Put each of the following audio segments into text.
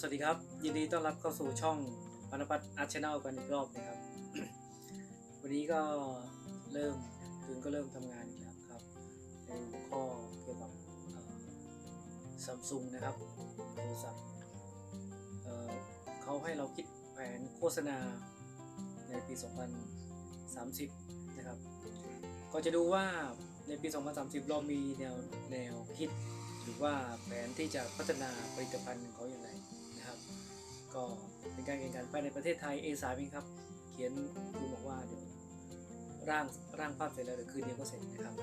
สวัสดีครับ ยินดีต้อนรับเข้าสู่ช่องปนพัฒน์อาร์ชแนลกันอีกรอบนะครับ วันนี้ก็เริ่มคืนก็เริ่มทำงานอีกแล้วครับ ในหัวข้อเกี่ยวกับซัมซุงนะครับโทรศัพท์เขาให้เราคิดแผนโฆษณาในปี 2030 นะครับ ก็จะดูว่าในปี 2030 เรามีแนวแนวคิด หรือว่าแผนที่จะพัฒนาผลิตภัณฑ์ของเขาอย่างไร ก็เป็นการแข่งขันภายในประเทศไทย A3 เองครับ เขียนดูบอกว่าเดี๋ยวร่างร่างภาพเสร็จแล้วเดี๋ยวคืนเดียวก็เสร็จนะครับ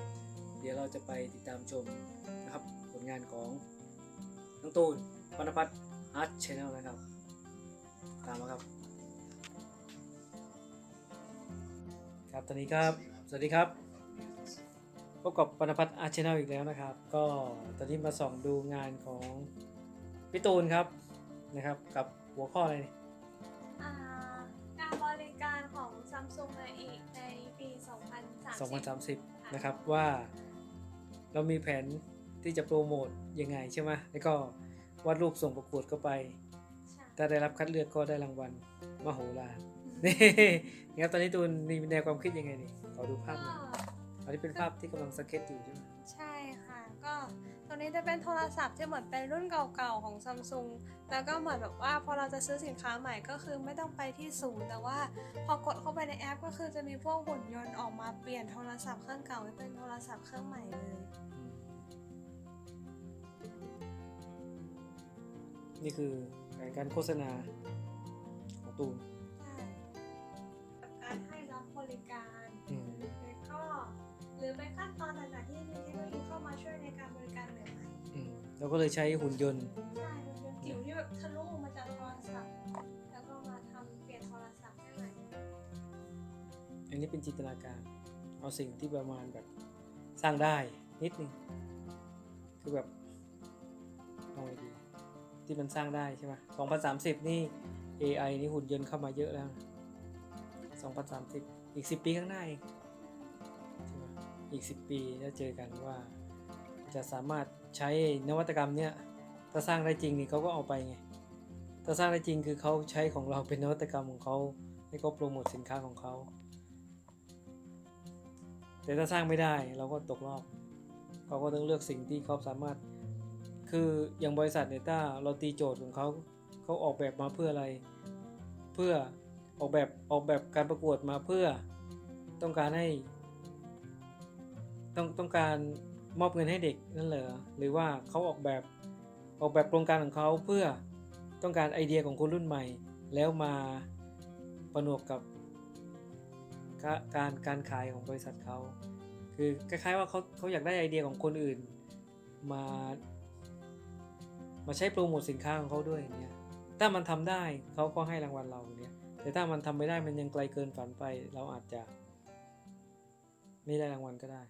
เดี๋ยวเราจะไปติดตามชมนะครับผลงานของน้องตูนปนพัฒน์อาร์ตชแนลนะครับ ตามมาครับ ครับตอนนี้ครับ สวัสดีครับพบกับปนพัฒน์อาร์ชแนลอีกแล้วนะครับ ก็ตอนนี้มาส่องดูงานของพี่ตูนครับนะครับกับ หัวข้ออะไรนี่อ่าการบริการของซัมซุงในอีกในปี 2030 2030 นะครับว่าเรามีแผนที่จะโปรโมทยังไงใช่ไหมแล้วก็วาดรูปส่งประกวดเข้าไป ใช่ถ้าได้รับคัดเลือกก็ได้รางวัลมโหฬารนี่ครับตอนนี้ตูนมีแนวความคิดยังไงนี่ขอดูภาพหน่อยก็อันนี้เป็นภาพที่กำลังสเก็ตอยู่ใช่ไหมใช่ค่ะ ก็ตัวนี้จะเป็นโทรศัพท์ที่เหมือนเป็นรุ่นเก่าๆของซัมซุงแล้วก็เหมือนแบบว่าพอเราจะซื้อสินค้าใหม่ก็คือไม่ต้องไปที่ศูนย์แต่ว่าพอกดเข้าไปในแอป ก็คือจะมีพวกหุ่นยนต์ออกมาเปลี่ยนโทรศัพท์เครื่องเก่าให้เป็นโทรศัพท์เครื่องใหม่เลย นี่คือแผนการโฆษณาของตูน เราก็เลยใช้หุ่นยนต์ๆใช่มันเป็นจิ๋วที่แบบทะลุมาจากโทรศัพท์แล้วก็มาทำเปลี่ยนโทรศัพท์ให้ใหม่อันนี้เป็นจินตนาการ เอาสิ่งที่ประมาณแบบสร้างได้นิดนึงคือแบบเอาไงดีที่มันสร้างได้ใช่ไหม2030นี่ AI นี่หุ่นยนต์เข้ามาเยอะแล้วนะ2030อีก10ปีข้างหน้าเองใช่ไหมอีก10ปีจะเจอกันว่า จะสามารถใช้นวัตกรรมเนี้ยถ้าสร้างได้จริงนี่เขาก็เอาไปไงถ้าสร้างได้จริงคือเขาใช้ของเราเป็นนวัตกรรมของเขาให้เขาโปรโมทสินค้าของเขา แต่ถ้าสร้างไม่ได้เราก็ตกรอบเขาก็ต้องเลือกสิ่งที่เขาสามารถ คืออย่างบริษัทเนี่ยถ้าเราตีโจทย์ของเขาเขาออกแบบมาเพื่ออะไร เพื่อออกแบบออกแบบการประกวดมาเพื่อต้องการให้ ต้องต้องการ มอบเงินให้เด็กนั่นเหรอหรือว่าเขาออกแบบออกแบบโครงการของเขาเพื่อต้องการไอเดียของคนรุ่นใหม่ แล้วมาประนวกกับกการการขายของบริษัทเขาคือคล้ายๆว่าเขาเขาอยากได้ไอเดียของคนอื่น มา มาใช้โปรโมทสินค้าของเขาด้วยอย่างเงี้ยถ้ามันทำได้เขาก็ให้รางวัลเราเนี่ยแต่ถ้ามันทำไม่ได้มันยังไกลเกินฝันไป เราอาจจะ ไม่ได้รางวัลก็ได้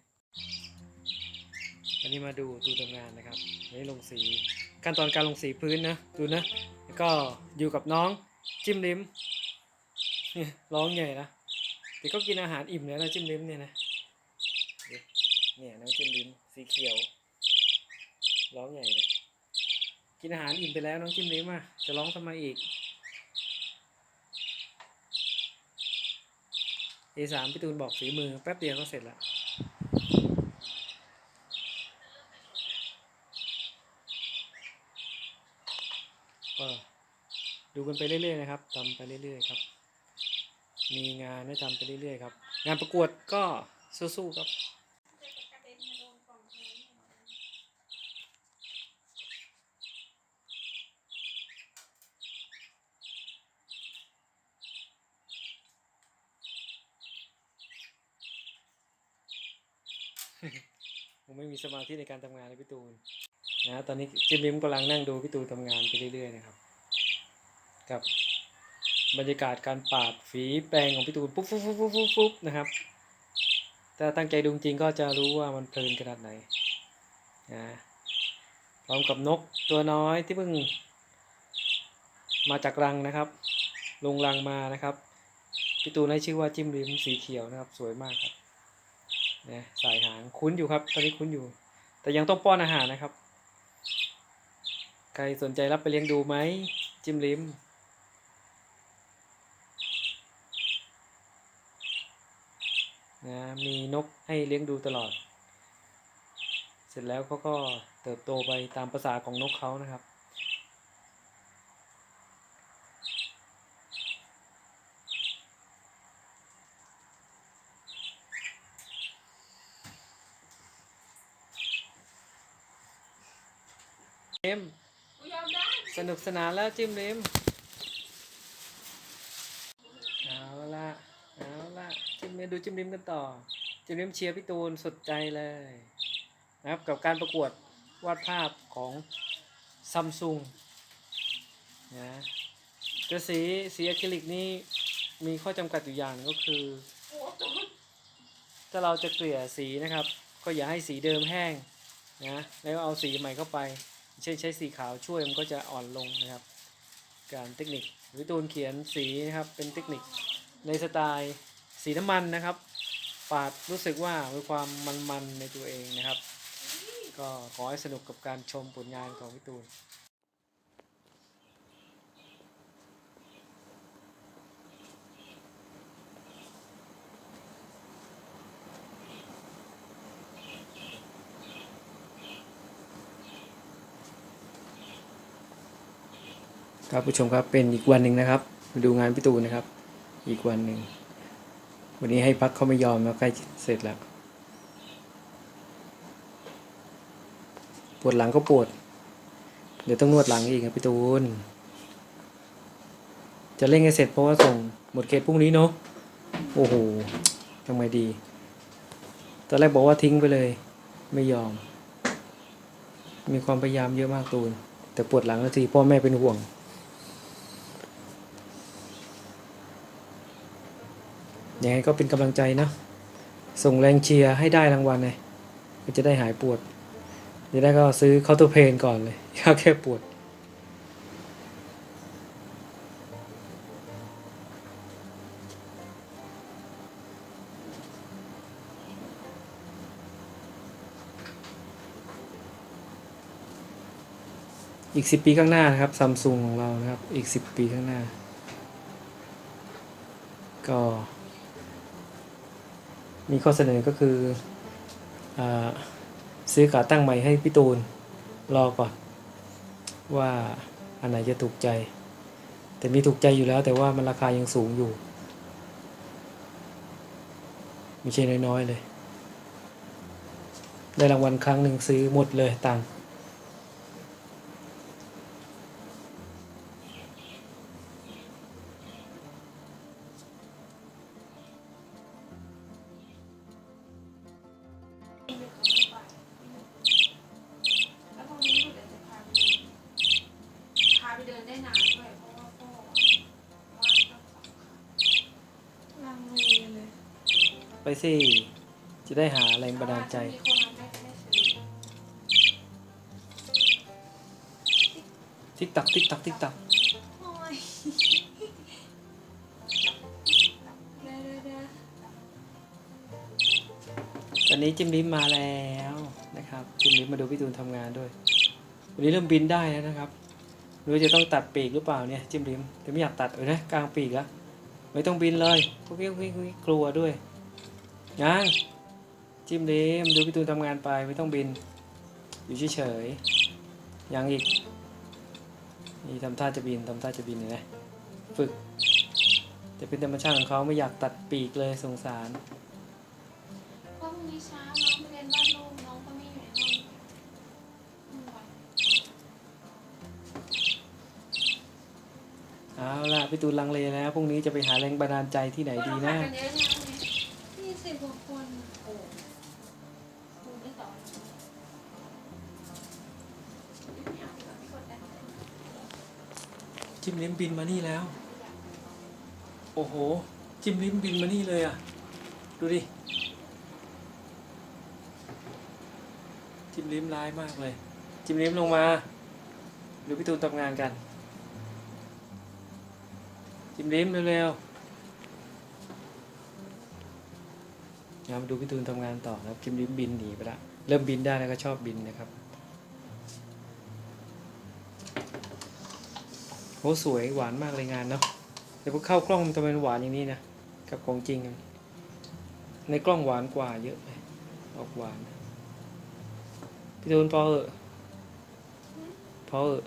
อันนี้มาดูตูทำงานนะครับนี้ลงสีขั้นตอนการลงสีพื้นนะดูนะแล้วก็อยู่กับน้องจิ้มลิ้มร้องใหญ่นะแต่ก็กินอาหารอิ่มแล้วนะจิ้มลิ้มเนี่ยนะเนี่ยน้องจิ้มลิ้มสีเขียวร้องใหญ่เลยกินอาหารอิ่มไปแล้วน้องจิ้มลิ้มอะจะร้องทำไมอีก A3 พี่ตูนบอกฝีมือแป๊บเดียวก็เสร็จแล้ว ก็ดูกันไปเรื่อยๆนะครับทำไปเรื่อยๆครับ มีงานให้ทำไปเรื่อยๆครับ งานประกวดก็สู้ๆครับมาโดนกล่องเทนผมไม่มีสมาธิในการทำงานเลยพี่ตูน นะตอนนี้จิมมิมกำลังนั่งดูพี่ตูทำงานไปเรื่อยๆนะครับ กับบรรยากาศการปาดฝีแปรงของพี่ตูนปุ๊บปุ๊บปุ๊บปุ๊บปุ๊บปุ๊บนะครับถ้าตั้งใจดูจริงก็จะรู้ว่ามันเพลินขนาดไหนนะพร้อมกับนกตัวน้อยที่เพิ่ง มาจากรังนะครับ ลงรังมานะครับพี่ตูนให้ชื่อว่าจิ้มริมสีเขียวนะครับ สวยมากครับนะสายหางคุ้นอยู่ครับ ตอนนี้คุ้นอยู่ แต่ยังต้องป้อนอาหารนะครับ ใครสนใจรับไปเลี้ยงดูไหม จิ้มลิ้ม นะ มีนกให้เลี้ยงดูตลอด เสร็จแล้วเขาก็เติบโตไปตามภาษาของนกเขานะครับเอ็ม สนุกสนานแล้วจิ้มลิ้มเอาละเอาละจิ้มลิมดูจิ้มลิ้มกันต่อ จิ้มลิ้มเชียร์พี่ตูนสุดใจเลยนะครับกับการประกวดวาดภาพของซัมซุงนะแต่สีสีอะคริลิกนี่มีข้อจำกัดอยู่อย่างหนึ่งก็คือ ถ้าเราจะเกลี่ยสีนะครับ ก็อย่าให้สีเดิมแห้งนะแล้วเอาสีใหม่เข้าไป เช่นใช้สีขาวช่วยมันก็จะอ่อนลงนะครับ การเทคนิควิตูนเขียนสีนะครับเป็นเทคนิคในสไตล์สีน้ำมันนะครับ ปาดรู้สึกว่ามีความมันๆในตัวเองนะครับ ก็ขอให้สนุกกับการชมผลงานของวิตูน ครับผู้ชมครับเป็นอีกวันหนึ่งนะครับมาดูงานพี่ตูนนะครับ อีกวันหนึ่งวันนี้ให้พักเขาไม่ยอมแล้วใกล้เสร็จแล้ว ปวดหลังก็ปวด เดี๋ยวต้องนวดหลังอีกครับพี่ตูน จะเร่งให้เสร็จเพราะว่าส่งหมดเขตพรุ่งนี้เนาะโอ้โหทำไงดี ตอนแรกบอกว่าทิ้งไปเลย ไม่ยอม มีความพยายามเยอะมากตูน แต่ปวดหลังแล้วทีพ่อแม่เป็นห่วง ยังไงก็เป็นกำลังใจนะ ส่งแรงเชียร์ให้ได้รางวัลเลยก็จะได้หายปวดจะได้ก็ซื้อเคาน์เตอร์เพนก่อนเลยยาแค่ปวดอีกสิบปีข้างหน้านะครับซัมซุงของเรานะครับ อีกสิบปีข้างหน้า ก็ มีข้อเสนอก็คืออซื้อขาตั้งใหม่ให้พี่ตูน รอก่อน ว่าอันไหนจะถูกใจ แต่มีถูกใจอยู่แล้ว แต่ว่ามันราคายังสูงอยู่ ไม่ใช่น้อยๆเลย ได้รางวัลครั้งหนึ่งซื้อหมดเลยตังค์ ไปสิ จะได้หาแรงบันดาลใจมีคนมาไม่ไม่ซื้อทิกตักทิกตักทิกตักตอนนี้จิมลิมมาแล้วนะครับจิมลิมมาดูพี่ตูนทำงานด้วย วันนี้เริ่มบินได้แล้วนะครับไม่รู้จะต้องตัดปีกหรือเปล่าเนี่ยจิมลิมแต่ไม่อยากตัดเลยนะกลางปีกแล้วไม่ต้องบินเลยพวกนี้พวกนี้กลัวด้วย ยังจิมลิมดูพี่ตูนทำงานไปไม่ต้องบิน อยู่เฉยๆยังอีก นี่ทำท่าจะบินทำท่าจะบินเห็นไหมฝึก จะเป็นธรรมชาติของเขาไม่อยากตัดปีกเลยสงสารเพราะพรุ่งนี้เช้าน้องไปเรียนวาดรูปน้องก็ไม่อยู่ในห้องอืมวันเอาล่ะพี่ตูนลังเลแล้วพรุ่งนี้จะไปหาแรงบันดาลใจที่ไหนดีนะพวกเราไปกันเยอะเนี่ยพรุ่งนี้ยี่ สิบกว่าคนโอ้ครูไม่สอนไม่เอจิมลิ้มบินมานี่แล้ว โอ้โห จิมลิ้มบินมานี่เลยอะ ดูดิ จิมลิ้มร้ายมากเลย จิมลิ้มลงมาดูพี่ตูนทำงานกัน จิมลิ้มเร็วๆ งั้นมาดูพี่ตูนทำงานต่อนะครับจิมลิ้มบินหนีไปละเริ่มบินได้แล้วก็ชอบบินนะครับโหสวยหวานมากเลยงานเนาะแต่พอเข้ากล้องมันจะเป็นหวานอย่างนี้นะกับของจริงอะในกล้องหวานกว่าเยอะเลยออกหวานพี่ตูนพอเหอะพอเหอะ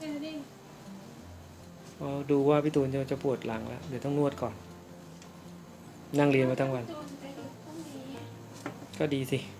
เดี๋ยวดิพอดูว่าพี่ตูนจะจะปวดหลังแล้วเดี๋ยวต้องนวดก่อน นั่งเรียนมาทั้งวัน โดนไปดูพรุ่งนี้ ก็ดีสิ